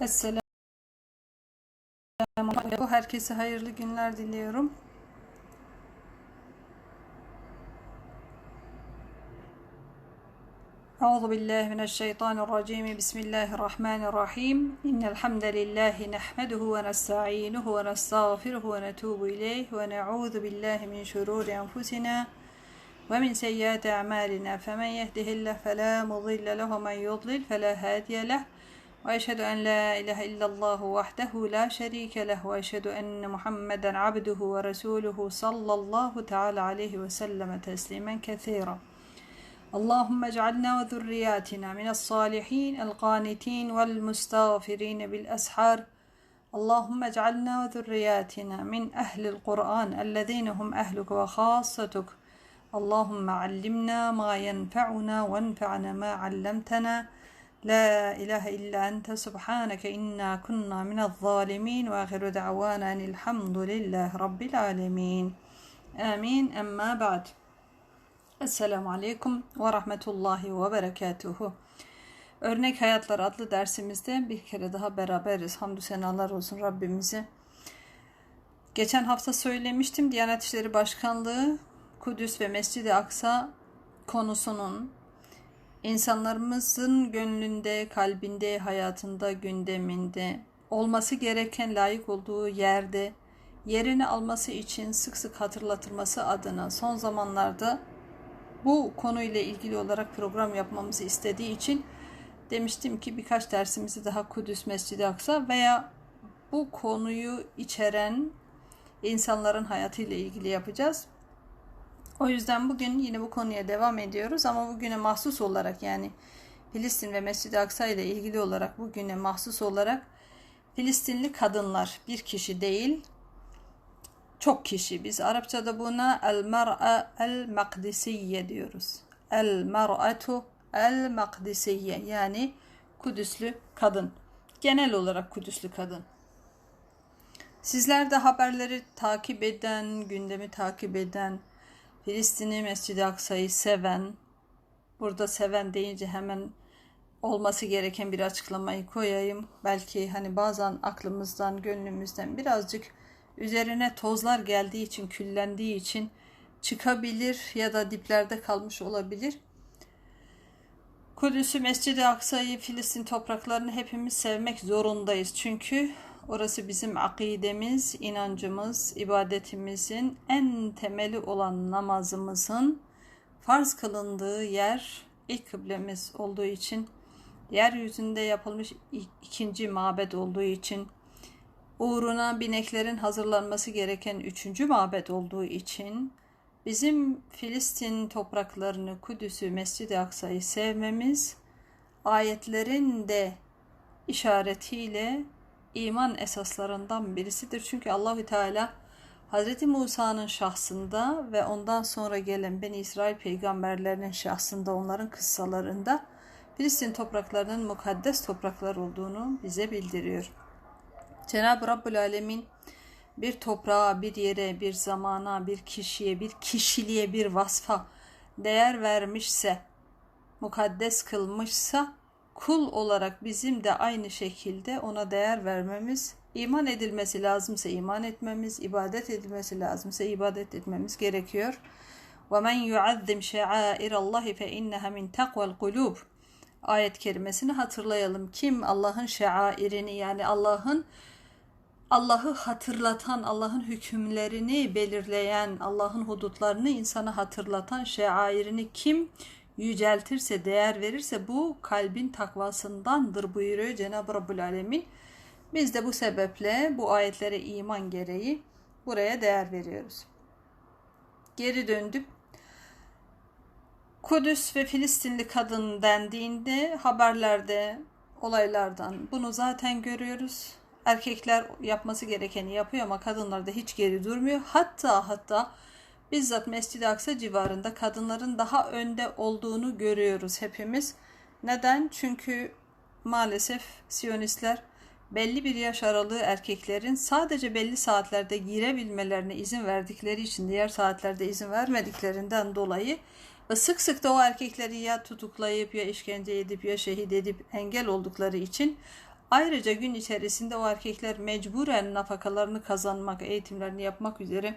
Esselamu Aleyküm. Herkese hayırlı günler diliyorum. أعوذ بالله من الشيطان الرجيم بسم الله الرحمن الرحيم إن الحمد لله نحمده ونستعينه ونستغفره ونتوب إليه ونعوذ بالله من شرور أنفسنا ومن سيئات أعمالنا فمن يهده الله فلا مضل له ومن يضلل فلا هادي له وأشهد أن لا إله إلا الله وحده لا شريك له وأشهد أن محمدا عبده ورسوله صلى الله تعالى عليه وسلم تسليما كثيرا. اللهم اجعلنا وذرياتنا من الصالحين القانتين والمستغفرين بالأسحار. اللهم اجعلنا وذرياتنا من أهل القرآن الذين هم أهلك وخاصتك. اللهم علمنا ما ينفعنا وانفعنا ما علمتنا. La ilahe illa ente subhaneke inna kunna minel zalimin ve ahiru da'vanen elhamdülillahi rabbil alemin. Amin. Emma ba'd. Esselamu aleyküm ve rahmetullahi ve berekatuhu. Örnek Hayatlar adlı dersimizde bir kere daha beraberiz. Hamdü senalar olsun Rabbimize. Geçen hafta söylemiştim Diyanet İşleri Başkanlığı Kudüs ve Mescid-i Aksa konusunun insanlarımızın gönlünde, kalbinde, hayatında, gündeminde olması gereken layık olduğu yerde yerini alması için sık sık hatırlatılması adına son zamanlarda bu konuyla ilgili olarak program yapmamızı istediği için demiştim ki birkaç dersimizi daha Kudüs Mescid-i Aksa veya bu konuyu içeren insanların hayatıyla ilgili yapacağız. O yüzden bugün yine bu konuya devam ediyoruz ama bugüne mahsus olarak yani Filistin ve Mescid-i Aksa ile ilgili olarak bugüne mahsus olarak Filistinli kadınlar bir kişi değil çok kişi. Biz Arapçada buna el mar'a el makdisiye diyoruz. El mar'atu el makdisiye yani Kudüslü kadın. Genel olarak Kudüslü kadın. Sizler de haberleri takip eden, gündemi takip eden, Filistin'i, Mescid-i Aksa'yı seven, burada seven deyince hemen olması gereken bir açıklamayı koyayım. Belki hani bazen aklımızdan, gönlümüzden birazcık üzerine tozlar geldiği için, küllendiği için çıkabilir ya da diplerde kalmış olabilir. Kudüs'ü, Mescid-i Aksa'yı, Filistin topraklarını hepimiz sevmek zorundayız. Çünkü orası bizim akidemiz, inancımız, ibadetimizin en temeli olan namazımızın farz kılındığı yer ilk kıblemiz olduğu için, yeryüzünde yapılmış ikinci mabet olduğu için, uğruna bineklerin hazırlanması gereken üçüncü mabet olduğu için bizim Filistin topraklarını, Kudüs'ü, Mescid-i Aksa'yı sevmemiz ayetlerin de işaretiyle iman esaslarından birisidir. Çünkü Allahü Teala Hz. Musa'nın şahsında ve ondan sonra gelen Beni İsrail peygamberlerinin şahsında onların kıssalarında Filistin topraklarının mukaddes topraklar olduğunu bize bildiriyor. Cenab-ı Rabbül Alemin bir toprağa, bir yere, bir zamana, bir kişiye, bir kişiliğe, bir vasfa değer vermişse, mukaddes kılmışsa, kul olarak bizim de aynı şekilde ona değer vermemiz, iman edilmesi lazımsa iman etmemiz, ibadet edilmesi lazımsa ibadet etmemiz gerekiyor. وَمَنْ يُعَذِّمْ شَعَائِرَ اللّٰهِ فَاِنَّهَا مِنْ تَقْوَ الْقُلُوبِ Ayet kerimesini hatırlayalım. Kim Allah'ın şairini yani Allah'ın Allah'ı hatırlatan, Allah'ın hükümlerini belirleyen, Allah'ın hudutlarını insana hatırlatan şairini kim yüceltirse, değer verirse bu kalbin takvasındandır buyuruyor Cenab-ı Rabbül Alemin. Biz de bu sebeple bu ayetlere iman gereği buraya değer veriyoruz. Geri döndük. Kudüs ve Filistinli kadın dendiğinde haberlerde, olaylardan bunu zaten görüyoruz erkekler yapması gerekeni yapıyor ama kadınlar da hiç geri durmuyor. Hatta hatta bizzat Mescid-i Aksa civarında kadınların daha önde olduğunu görüyoruz hepimiz. Neden? Çünkü maalesef Siyonistler belli bir yaş aralığı erkeklerin sadece belli saatlerde girebilmelerine izin verdikleri için diğer saatlerde izin vermediklerinden dolayı sık sık da o erkekleri ya tutuklayıp ya işkence edip ya şehit edip engel oldukları için Ayrıca gün içerisinde o erkekler mecburen nafakalarını kazanmak, eğitimlerini yapmak üzere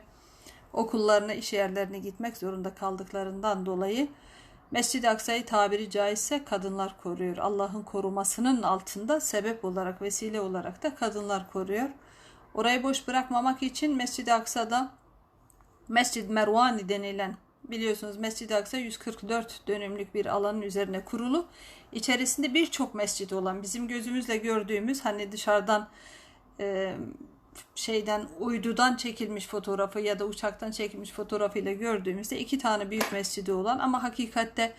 okullarına, iş yerlerine gitmek zorunda kaldıklarından dolayı Mescid-i Aksa'yı tabiri caizse kadınlar koruyor. Allah'ın korumasının altında sebep olarak, vesile olarak da kadınlar koruyor. Orayı boş bırakmamak için Mescid-i Aksa'da Mescid Mervani denilen biliyorsunuz Mescid-i Aksa 144 dönümlük bir alanın üzerine kurulu. İçerisinde birçok mescid olan bizim gözümüzle gördüğümüz hani dışarıdan e, şeyden uydudan çekilmiş fotoğrafı ya da uçaktan çekilmiş fotoğrafıyla gördüğümüzde iki tane büyük mescidi olan ama hakikatte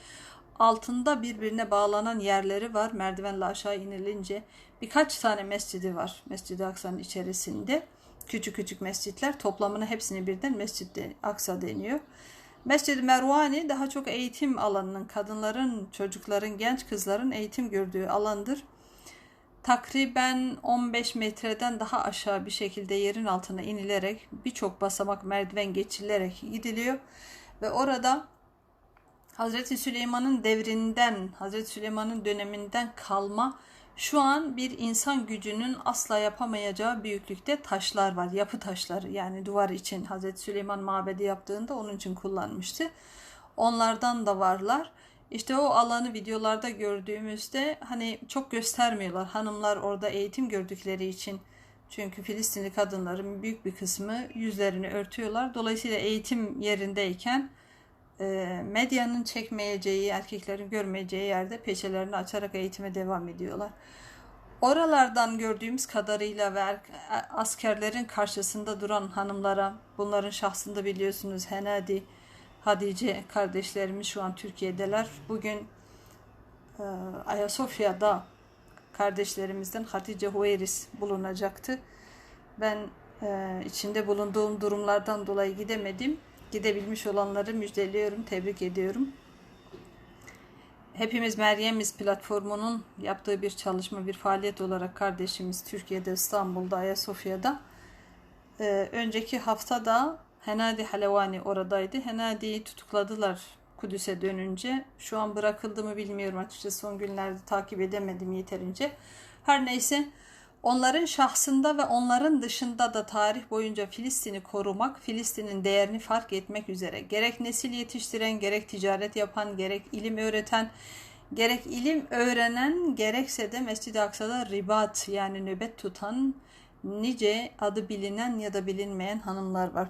altında birbirine bağlanan yerleri var. Merdivenle aşağı inilince birkaç tane mescidi var Mescid-i Aksa'nın içerisinde. Küçük küçük mescitler toplamını hepsini birden Mescid-i Aksa deniyor. Mescid-i Mervani daha çok eğitim alanının, kadınların, çocukların, genç kızların eğitim gördüğü alandır takriben 15 metreden daha aşağı bir şekilde yerin altına inilerek birçok basamak merdiven geçilerek gidiliyor ve orada Hazreti Süleyman'ın devrinden, Hazreti Süleyman'ın döneminden kalma şu an bir insan gücünün asla yapamayacağı büyüklükte taşlar var. Yapı taşları yani duvar için Hazreti Süleyman mabedi yaptığında onun için kullanmıştı. Onlardan da varlar. İşte o alanı videolarda gördüğümüzde hani çok göstermiyorlar. Hanımlar orada eğitim gördükleri için. Çünkü Filistinli kadınların büyük bir kısmı yüzlerini örtüyorlar. Dolayısıyla eğitim yerindeyken e, medyanın çekmeyeceği, erkeklerin görmeyeceği yerde peçelerini açarak eğitime devam ediyorlar. Oralardan gördüğümüz kadarıyla ve er, askerlerin karşısında duran hanımlara, bunların şahsında biliyorsunuz Henadi, Hadice kardeşlerimiz şu an Türkiye'deler. Bugün e, Ayasofya'da kardeşlerimizden Hatice Hueyris bulunacaktı. Ben e, içinde bulunduğum durumlardan dolayı gidemedim. Gidebilmiş olanları müjdeliyorum, tebrik ediyorum. Hepimiz Meryem'iz platformunun yaptığı bir çalışma, bir faaliyet olarak kardeşimiz Türkiye'de, İstanbul'da, Ayasofya'da. Ee, önceki hafta da Henadi Halevani oradaydı. Henadi'yi tutukladılar Kudüs'e dönünce. Şu an bırakıldı mı bilmiyorum açıkçası son günlerde takip edemedim yeterince. Her neyse onların şahsında ve onların dışında da tarih boyunca Filistin'i korumak, Filistin'in değerini fark etmek üzere gerek nesil yetiştiren, gerek ticaret yapan, gerek ilim öğreten, gerek ilim öğrenen, gerekse de Mescid-i Aksa'da ribat yani nöbet tutan nice adı bilinen ya da bilinmeyen hanımlar var.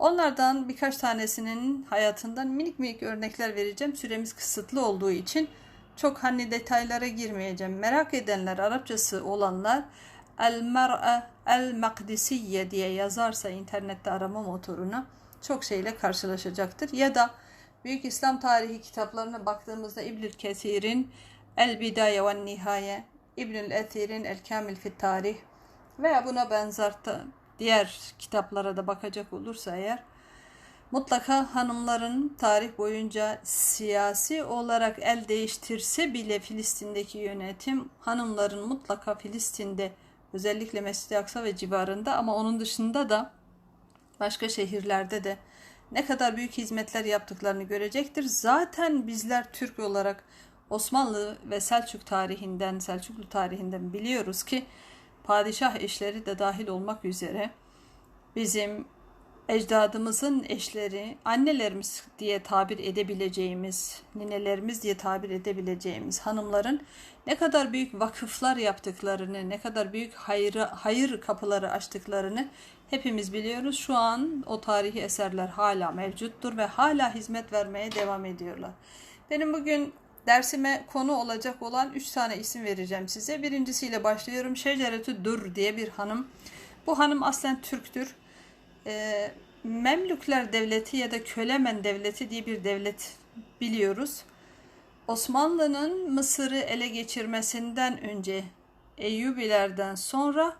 Onlardan birkaç tanesinin hayatından minik minik örnekler vereceğim. Süremiz kısıtlı olduğu için çok hani detaylara girmeyeceğim. Merak edenler, Arapçası olanlar El Mer'a El Makdisiye diye yazarsa internette arama motoruna çok şeyle karşılaşacaktır. Ya da Büyük İslam tarihi kitaplarına baktığımızda İbnül Kesir'in El Bidaye ve Nihaye, İbnül Ethir'in El Kamil Fit Tarih veya buna benzer diğer kitaplara da bakacak olursa eğer mutlaka hanımların tarih boyunca siyasi olarak el değiştirse bile Filistin'deki yönetim hanımların mutlaka Filistin'de özellikle Mescid-i Aksa ve civarında ama onun dışında da başka şehirlerde de ne kadar büyük hizmetler yaptıklarını görecektir. Zaten bizler Türk olarak Osmanlı ve Selçuk tarihinden, Selçuklu tarihinden biliyoruz ki padişah eşleri de dahil olmak üzere bizim ecdadımızın eşleri, annelerimiz diye tabir edebileceğimiz, ninelerimiz diye tabir edebileceğimiz hanımların ne kadar büyük vakıflar yaptıklarını, ne kadar büyük hayır, hayır kapıları açtıklarını hepimiz biliyoruz. Şu an o tarihi eserler hala mevcuttur ve hala hizmet vermeye devam ediyorlar. Benim bugün dersime konu olacak olan üç tane isim vereceğim size. Birincisiyle başlıyorum. Şeceretü Dur diye bir hanım. Bu hanım aslen Türktür. Ee, Memlükler Devleti ya da Kölemen Devleti diye bir devlet biliyoruz. Osmanlı'nın Mısır'ı ele geçirmesinden önce Eyyubilerden sonra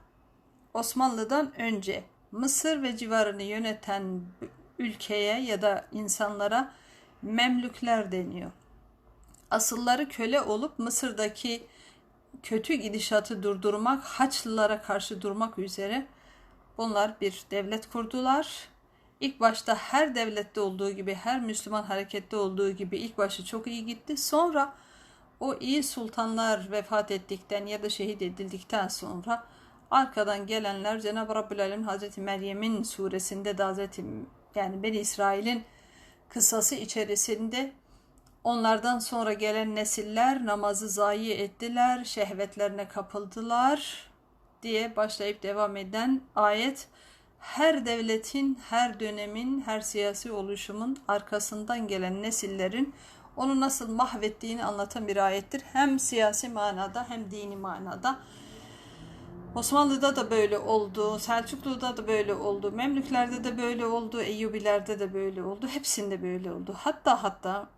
Osmanlı'dan önce Mısır ve civarını yöneten ülkeye ya da insanlara Memlükler deniyor asılları köle olup Mısır'daki kötü gidişatı durdurmak, Haçlılara karşı durmak üzere bunlar bir devlet kurdular. İlk başta her devlette olduğu gibi, her Müslüman harekette olduğu gibi ilk başı çok iyi gitti. Sonra o iyi sultanlar vefat ettikten ya da şehit edildikten sonra arkadan gelenler Cenab-ı Rabbül Alem Hazreti Meryem'in suresinde de Hazreti yani Beni İsrail'in kıssası içerisinde onlardan sonra gelen nesiller namazı zayi ettiler, şehvetlerine kapıldılar diye başlayıp devam eden ayet her devletin, her dönemin, her siyasi oluşumun arkasından gelen nesillerin onu nasıl mahvettiğini anlatan bir ayettir. Hem siyasi manada hem dini manada. Osmanlı'da da böyle oldu, Selçuklu'da da böyle oldu, Memlüklerde de böyle oldu, Eyyubilerde de böyle oldu, hepsinde böyle oldu. Hatta hatta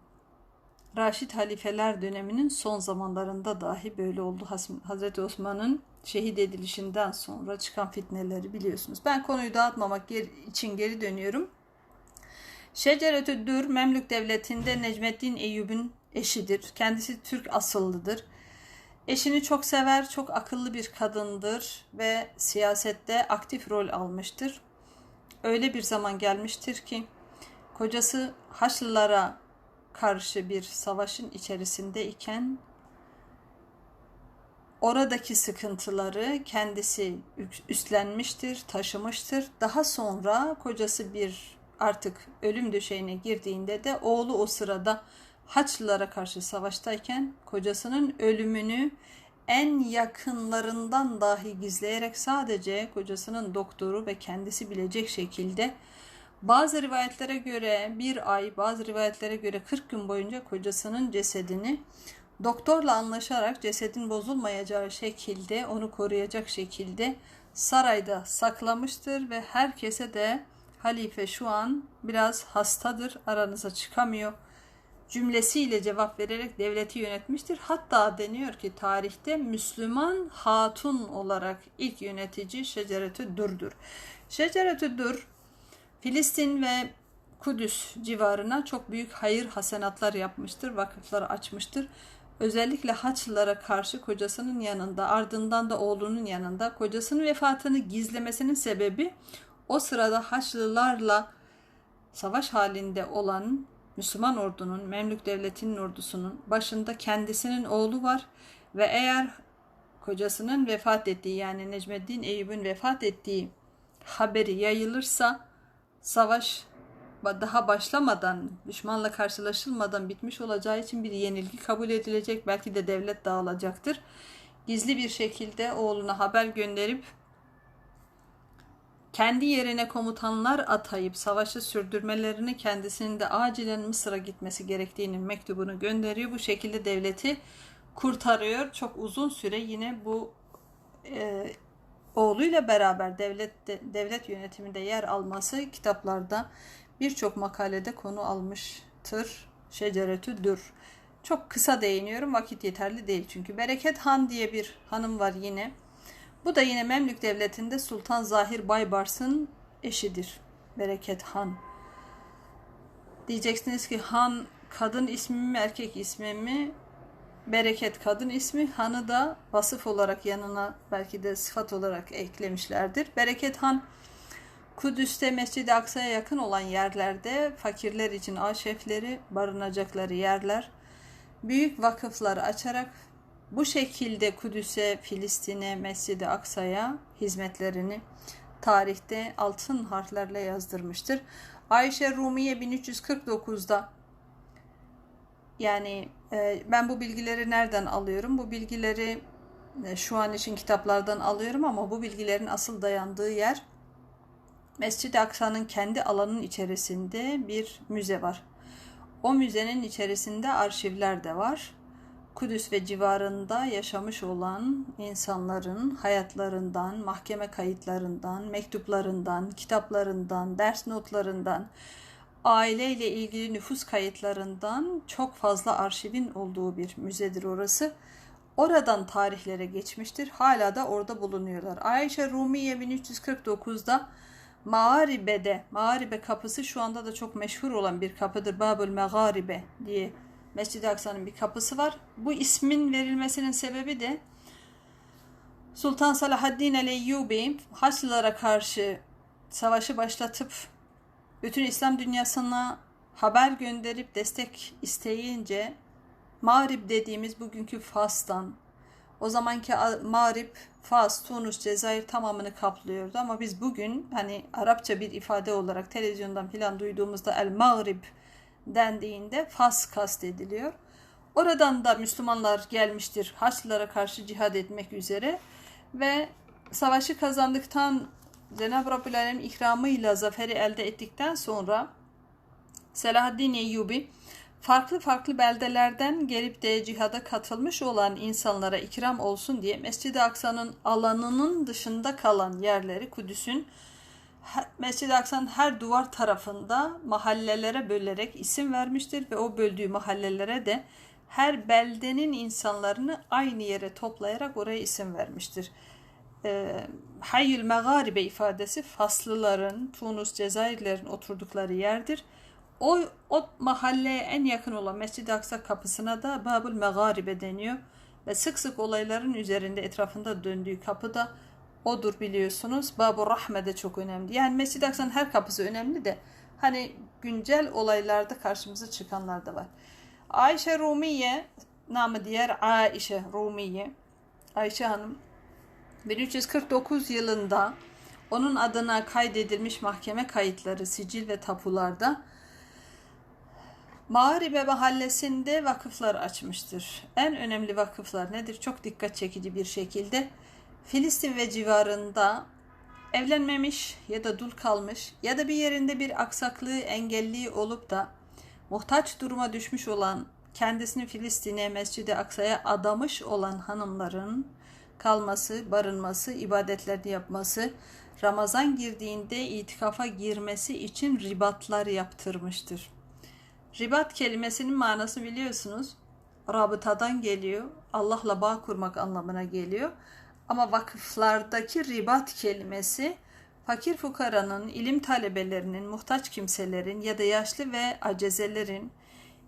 Raşid halifeler döneminin son zamanlarında dahi böyle oldu. Hazreti Osman'ın şehit edilişinden sonra çıkan fitneleri biliyorsunuz. Ben konuyu dağıtmamak için geri dönüyorum. Şeceretü Dür Memlük Devleti'nde Necmettin Eyyub'un eşidir. Kendisi Türk asıllıdır. Eşini çok sever, çok akıllı bir kadındır ve siyasette aktif rol almıştır. Öyle bir zaman gelmiştir ki kocası Haçlılara karşı bir savaşın içerisindeyken oradaki sıkıntıları kendisi üstlenmiştir, taşımıştır. Daha sonra kocası bir artık ölüm döşeğine girdiğinde de oğlu o sırada Haçlılara karşı savaştayken kocasının ölümünü en yakınlarından dahi gizleyerek sadece kocasının doktoru ve kendisi bilecek şekilde bazı rivayetlere göre bir ay, bazı rivayetlere göre 40 gün boyunca kocasının cesedini doktorla anlaşarak cesedin bozulmayacağı şekilde, onu koruyacak şekilde sarayda saklamıştır ve herkese de halife şu an biraz hastadır, aranıza çıkamıyor cümlesiyle cevap vererek devleti yönetmiştir. Hatta deniyor ki tarihte Müslüman hatun olarak ilk yönetici Şeceretü Dur'dur. Şeceretü Dur Filistin ve Kudüs civarına çok büyük hayır hasenatlar yapmıştır, vakıflar açmıştır. Özellikle Haçlılara karşı kocasının yanında, ardından da oğlunun yanında kocasının vefatını gizlemesinin sebebi o sırada Haçlılarla savaş halinde olan Müslüman ordunun, Memlük devletinin ordusunun başında kendisinin oğlu var ve eğer kocasının vefat ettiği yani Necmeddin Eyüp'ün vefat ettiği haberi yayılırsa savaş daha başlamadan, düşmanla karşılaşılmadan bitmiş olacağı için bir yenilgi kabul edilecek. Belki de devlet dağılacaktır. Gizli bir şekilde oğluna haber gönderip kendi yerine komutanlar atayıp savaşı sürdürmelerini kendisinin de acilen Mısır'a gitmesi gerektiğinin mektubunu gönderiyor. Bu şekilde devleti kurtarıyor. Çok uzun süre yine bu e, oğluyla beraber devlet de, devlet yönetiminde yer alması kitaplarda birçok makalede konu almıştır. Şeceretü Dür. Çok kısa değiniyorum. Vakit yeterli değil çünkü. Bereket Han diye bir hanım var yine. Bu da yine Memlük Devleti'nde Sultan Zahir Baybars'ın eşidir. Bereket Han. Diyeceksiniz ki Han kadın ismi mi erkek ismi mi? Bereket kadın ismi. Han'ı da vasıf olarak yanına belki de sıfat olarak eklemişlerdir. Bereket Han Kudüs'te Mescid-i Aksa'ya yakın olan yerlerde fakirler için aşefleri barınacakları yerler büyük vakıflar açarak bu şekilde Kudüs'e, Filistin'e, Mescid-i Aksa'ya hizmetlerini tarihte altın harflerle yazdırmıştır. Ayşe Rumiye 1349'da yani e, ben bu bilgileri nereden alıyorum? Bu bilgileri e, şu an için kitaplardan alıyorum ama bu bilgilerin asıl dayandığı yer Mescid-i Aksa'nın kendi alanının içerisinde bir müze var. O müzenin içerisinde arşivler de var. Kudüs ve civarında yaşamış olan insanların hayatlarından, mahkeme kayıtlarından, mektuplarından, kitaplarından, ders notlarından, aileyle ilgili nüfus kayıtlarından çok fazla arşivin olduğu bir müzedir orası. Oradan tarihlere geçmiştir. Hala da orada bulunuyorlar. Ayşe Rumiye 1349'da Mağaribe'de, Mağaribe kapısı şu anda da çok meşhur olan bir kapıdır. Babül Mağaribe diye Mescid-i Aksa'nın bir kapısı var. Bu ismin verilmesinin sebebi de Sultan Salahaddin el-Eyyubi Haçlılara karşı savaşı başlatıp bütün İslam dünyasına haber gönderip destek isteyince Mağrib dediğimiz bugünkü Fas'tan, o zamanki Mağrib, Fas, Tunus, Cezayir tamamını kaplıyordu ama biz bugün hani Arapça bir ifade olarak televizyondan filan duyduğumuzda El Mağrib dendiğinde Fas kastediliyor. Oradan da Müslümanlar gelmiştir Haçlılara karşı cihad etmek üzere ve savaşı kazandıktan Cenab-ı Rabbül Alem ikramıyla zaferi elde ettikten sonra Selahaddin Eyyubi farklı farklı beldelerden gelip de cihada katılmış olan insanlara ikram olsun diye Mescid-i Aksa'nın alanının dışında kalan yerleri Kudüs'ün Mescid-i Aksa'nın her duvar tarafında mahallelere bölerek isim vermiştir ve o böldüğü mahallelere de her beldenin insanlarını aynı yere toplayarak oraya isim vermiştir. E, Hayyül Megaribe ifadesi Faslıların, Tunus, Cezayirlerin oturdukları yerdir. O, o mahalleye en yakın olan Mescid-i Aksa kapısına da Babul Megaribe deniyor. Ve sık sık olayların üzerinde etrafında döndüğü kapı da odur biliyorsunuz. Babur Rahme de çok önemli. Yani Mescid-i Aksa'nın her kapısı önemli de hani güncel olaylarda karşımıza çıkanlar da var. Ayşe Rumiye, namı diğer Ayşe Rumiye, Ayşe Hanım 1349 yılında onun adına kaydedilmiş mahkeme kayıtları, sicil ve tapularda Mağribe mahallesinde vakıflar açmıştır. En önemli vakıflar nedir? Çok dikkat çekici bir şekilde Filistin ve civarında evlenmemiş ya da dul kalmış ya da bir yerinde bir aksaklığı engelli olup da muhtaç duruma düşmüş olan kendisini Filistin'e, Mescid-i Aksa'ya adamış olan hanımların kalması, barınması, ibadetlerini yapması, Ramazan girdiğinde itikafa girmesi için ribatlar yaptırmıştır. Ribat kelimesinin manası biliyorsunuz rabıtadan geliyor. Allah'la bağ kurmak anlamına geliyor. Ama vakıflardaki ribat kelimesi fakir fukaranın, ilim talebelerinin, muhtaç kimselerin ya da yaşlı ve acezelerin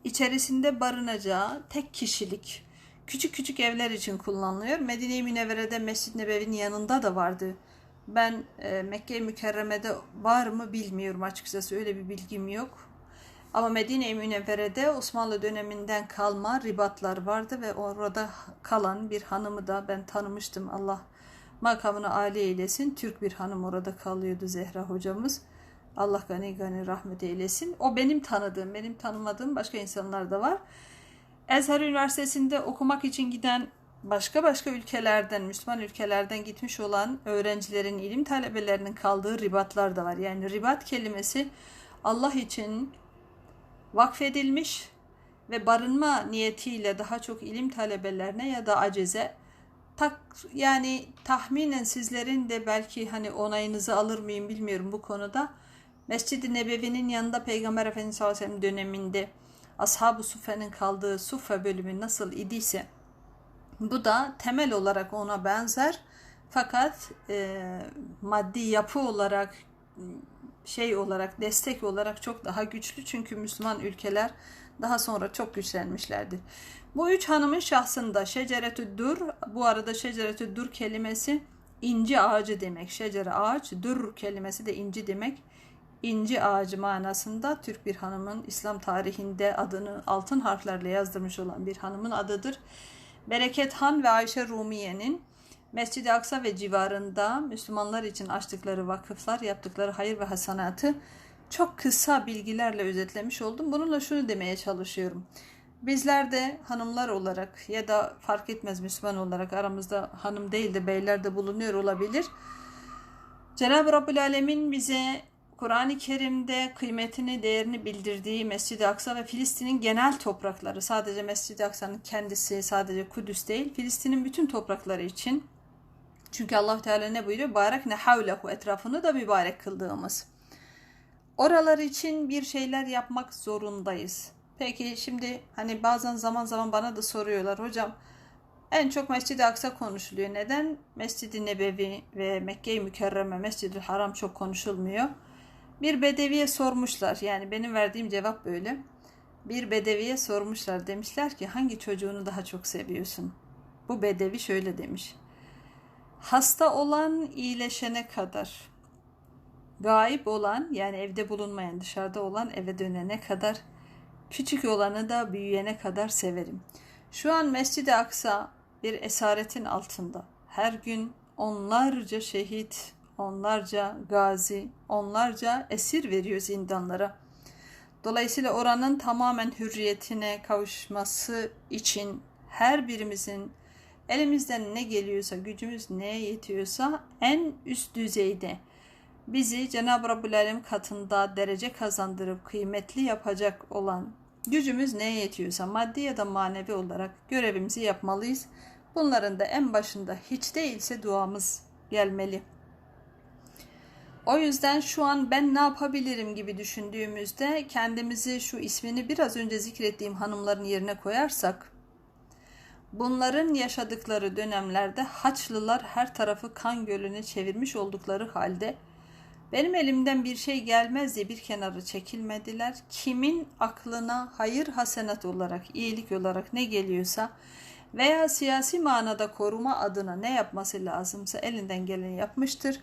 içerisinde barınacağı tek kişilik küçük küçük evler için kullanılıyor. Medine-i Münevvere'de Mescid-i Nebevi'nin yanında da vardı. Ben e, Mekke-i Mükerreme'de var mı bilmiyorum açıkçası öyle bir bilgim yok. Ama Medine-i Münevvere'de Osmanlı döneminden kalma ribatlar vardı ve orada kalan bir hanımı da ben tanımıştım. Allah makamını âli eylesin. Türk bir hanım orada kalıyordu Zehra hocamız. Allah gani gani rahmet eylesin. O benim tanıdığım, benim tanımadığım başka insanlar da var. Ezher Üniversitesi'nde okumak için giden başka başka ülkelerden, Müslüman ülkelerden gitmiş olan öğrencilerin, ilim talebelerinin kaldığı ribatlar da var. Yani ribat kelimesi Allah için vakfedilmiş ve barınma niyetiyle daha çok ilim talebelerine ya da aceze tak yani tahminen sizlerin de belki hani onayınızı alır mıyım bilmiyorum bu konuda. Mescid-i Nebevi'nin yanında Peygamber Efendimiz sallallahu aleyhi ve sellem döneminde Ashab-ı Suffe'nin kaldığı Suffe bölümü nasıl idiyse bu da temel olarak ona benzer fakat e, maddi yapı olarak şey olarak destek olarak çok daha güçlü çünkü Müslüman ülkeler daha sonra çok güçlenmişlerdir. Bu üç hanımın şahsında şeceretü dur, bu arada şeceretü dur kelimesi inci ağacı demek. Şecere ağaç, dur kelimesi de inci demek. İnci ağacı manasında Türk bir hanımın İslam tarihinde adını altın harflerle yazdırmış olan bir hanımın adıdır. Bereket Han ve Ayşe Rumiye'nin Mescid-i Aksa ve civarında Müslümanlar için açtıkları vakıflar, yaptıkları hayır ve hasanatı çok kısa bilgilerle özetlemiş oldum. Bununla şunu demeye çalışıyorum. Bizler de hanımlar olarak ya da fark etmez Müslüman olarak aramızda hanım değil de beyler de bulunuyor olabilir. Cenab-ı Rabbül Alemin bize Kur'an-ı Kerim'de kıymetini, değerini bildirdiği Mescid-i Aksa ve Filistin'in genel toprakları, sadece Mescid-i Aksa'nın kendisi, sadece Kudüs değil, Filistin'in bütün toprakları için çünkü Allah Teala ne buyuruyor? Barak ne havlehu etrafını da mübarek kıldığımız. Oralar için bir şeyler yapmak zorundayız. Peki şimdi hani bazen zaman zaman bana da soruyorlar hocam en çok Mescid-i Aksa konuşuluyor. Neden Mescid-i Nebevi ve Mekke-i Mükerreme, Mescid-i Haram çok konuşulmuyor? Bir bedeviye sormuşlar. Yani benim verdiğim cevap böyle. Bir bedeviye sormuşlar. Demişler ki hangi çocuğunu daha çok seviyorsun? Bu bedevi şöyle demiş. Hasta olan iyileşene kadar, gayip olan yani evde bulunmayan dışarıda olan eve dönene kadar Küçük olanı da büyüyene kadar severim. Şu an Mescid-i Aksa bir esaretin altında. Her gün onlarca şehit, onlarca gazi, onlarca esir veriyor zindanlara. Dolayısıyla oranın tamamen hürriyetine kavuşması için her birimizin elimizden ne geliyorsa, gücümüz neye yetiyorsa en üst düzeyde bizi Cenab-ı Rabbül Alem katında derece kazandırıp kıymetli yapacak olan gücümüz neye yetiyorsa maddi ya da manevi olarak görevimizi yapmalıyız. Bunların da en başında hiç değilse duamız gelmeli. O yüzden şu an ben ne yapabilirim gibi düşündüğümüzde kendimizi şu ismini biraz önce zikrettiğim hanımların yerine koyarsak bunların yaşadıkları dönemlerde Haçlılar her tarafı kan gölüne çevirmiş oldukları halde benim elimden bir şey gelmez diye bir kenara çekilmediler. Kimin aklına hayır hasenat olarak, iyilik olarak ne geliyorsa veya siyasi manada koruma adına ne yapması lazımsa elinden geleni yapmıştır.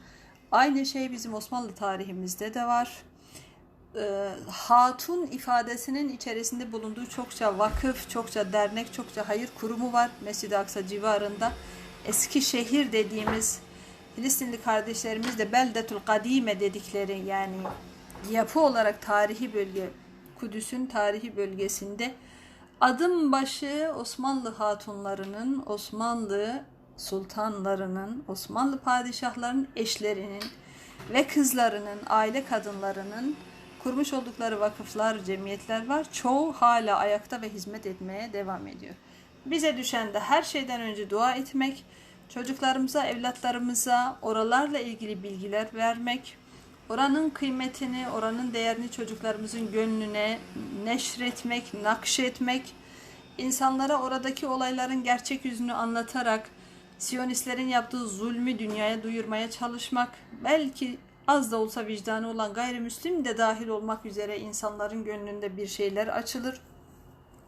Aynı şey bizim Osmanlı tarihimizde de var. E, hatun ifadesinin içerisinde bulunduğu çokça vakıf, çokça dernek, çokça hayır kurumu var Mescid-i Aksa civarında. Eski şehir dediğimiz Filistinli kardeşlerimiz de Beldetul Kadime dedikleri yani yapı olarak tarihi bölge Kudüs'ün tarihi bölgesinde adım başı Osmanlı hatunlarının, Osmanlı sultanlarının, Osmanlı padişahlarının eşlerinin ve kızlarının, aile kadınlarının kurmuş oldukları vakıflar, cemiyetler var. Çoğu hala ayakta ve hizmet etmeye devam ediyor. Bize düşen de her şeyden önce dua etmek, çocuklarımıza, evlatlarımıza oralarla ilgili bilgiler vermek, oranın kıymetini, oranın değerini çocuklarımızın gönlüne neşretmek, nakşetmek, insanlara oradaki olayların gerçek yüzünü anlatarak Siyonistlerin yaptığı zulmü dünyaya duyurmaya çalışmak, belki az da olsa vicdanı olan gayrimüslim de dahil olmak üzere insanların gönlünde bir şeyler açılır.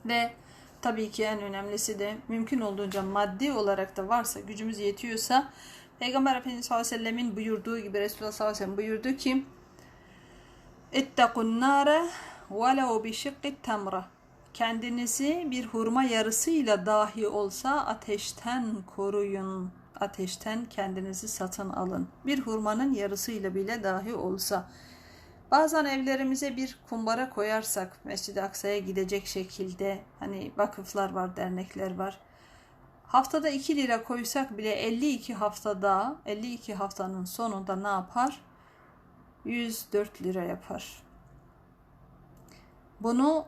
Ve tabii ki en önemlisi de mümkün olduğunca maddi olarak da varsa gücümüz yetiyorsa Peygamber Efendimiz sallallahu aleyhi ve sellemin buyurduğu gibi Resulullah sallallahu aleyhi ve sellem buyurdu ki nâre velev bi şıkkit temra Kendinizi bir hurma yarısıyla dahi olsa ateşten koruyun. Ateşten kendinizi satın alın. Bir hurmanın yarısıyla bile dahi olsa. Bazen evlerimize bir kumbara koyarsak Mescid-i Aksa'ya gidecek şekilde hani vakıflar var, dernekler var. Haftada 2 lira koysak bile 52 haftada, 52 haftanın sonunda ne yapar? 104 lira yapar. Bunu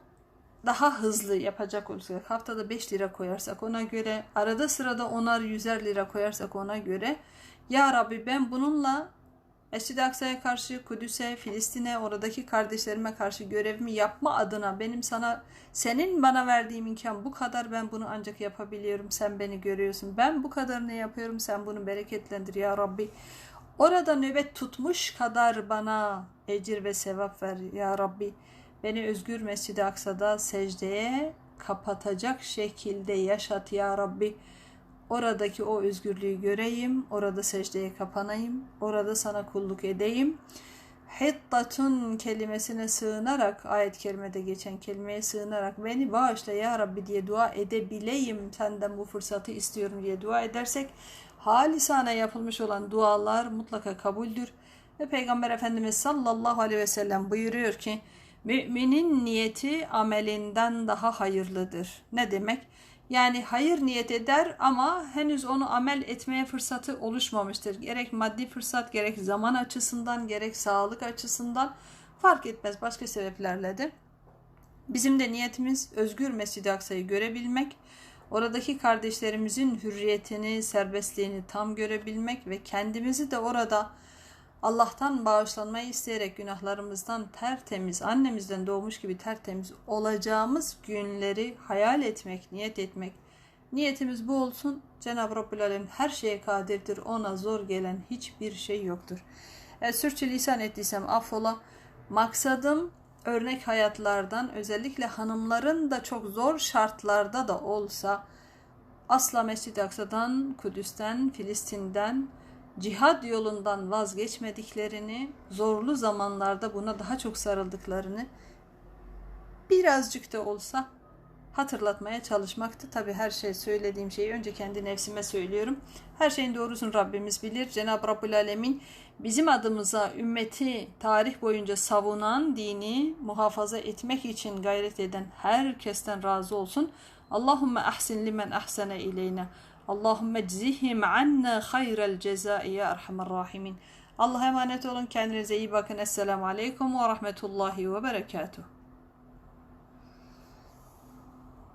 daha hızlı yapacak olursak haftada 5 lira koyarsak ona göre arada sırada onar yüzer lira koyarsak ona göre ya Rabbi ben bununla Mescid-i Aksa'ya karşı Kudüs'e, Filistin'e, oradaki kardeşlerime karşı görevimi yapma adına benim sana, senin bana verdiğim imkan bu kadar ben bunu ancak yapabiliyorum. Sen beni görüyorsun. Ben bu kadarını yapıyorum. Sen bunu bereketlendir ya Rabbi. Orada nöbet tutmuş kadar bana ecir ve sevap ver ya Rabbi. Beni özgür Mescid-i Aksa'da secdeye kapatacak şekilde yaşat ya Rabbi. Oradaki o özgürlüğü göreyim, orada secdeye kapanayım, orada sana kulluk edeyim. Hittatun kelimesine sığınarak, ayet-i kerimede geçen kelimeye sığınarak beni bağışla ya Rabbi diye dua edebileyim, senden bu fırsatı istiyorum diye dua edersek, halisane yapılmış olan dualar mutlaka kabuldür. Ve Peygamber Efendimiz sallallahu aleyhi ve sellem buyuruyor ki, Müminin niyeti amelinden daha hayırlıdır. Ne demek? Yani hayır niyet eder ama henüz onu amel etmeye fırsatı oluşmamıştır. Gerek maddi fırsat, gerek zaman açısından, gerek sağlık açısından fark etmez başka sebeplerle de. Bizim de niyetimiz özgür Mescid-i Aksa'yı görebilmek, oradaki kardeşlerimizin hürriyetini, serbestliğini tam görebilmek ve kendimizi de orada Allah'tan bağışlanmayı isteyerek günahlarımızdan tertemiz, annemizden doğmuş gibi tertemiz olacağımız günleri hayal etmek, niyet etmek. Niyetimiz bu olsun. Cenab-ı Rabbül Alem her şeye kadirdir. Ona zor gelen hiçbir şey yoktur. E, sürçülisan ettiysem affola. Maksadım örnek hayatlardan özellikle hanımların da çok zor şartlarda da olsa asla Mescid-i Aksa'dan, Kudüs'ten, Filistin'den, cihad yolundan vazgeçmediklerini, zorlu zamanlarda buna daha çok sarıldıklarını birazcık da olsa hatırlatmaya çalışmaktı. Tabi her şey söylediğim şeyi önce kendi nefsime söylüyorum. Her şeyin doğrusunu Rabbimiz bilir. Cenab-ı Rabbül Alemin bizim adımıza ümmeti tarih boyunca savunan dini muhafaza etmek için gayret eden herkesten razı olsun. Allahümme ahsin limen ahsene ileyna. اللهم اجزهم عنا خير الجزاء يا أرحم الراحمين. الله أمانة كان زي السلام عليكم ورحمة الله وبركاته.